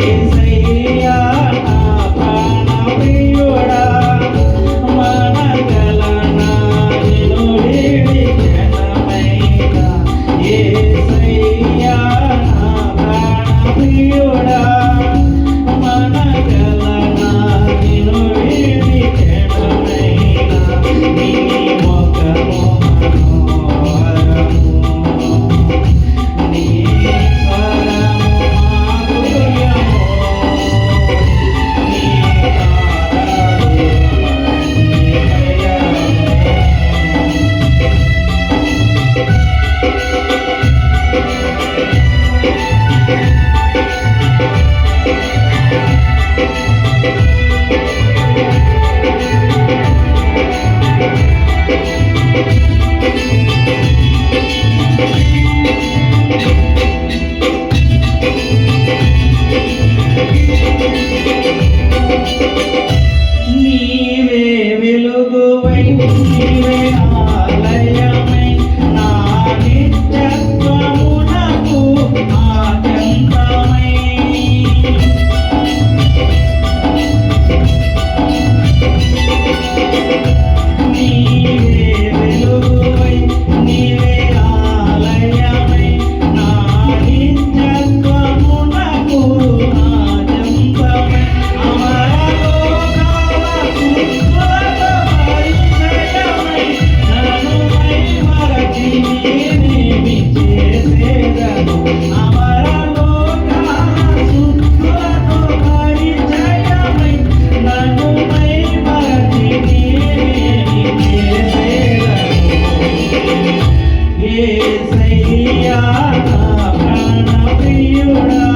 ಶ್ರೀ నీవే వెలుగువై నీవే ఏసయ్యా ప్రాణప్రియుడా.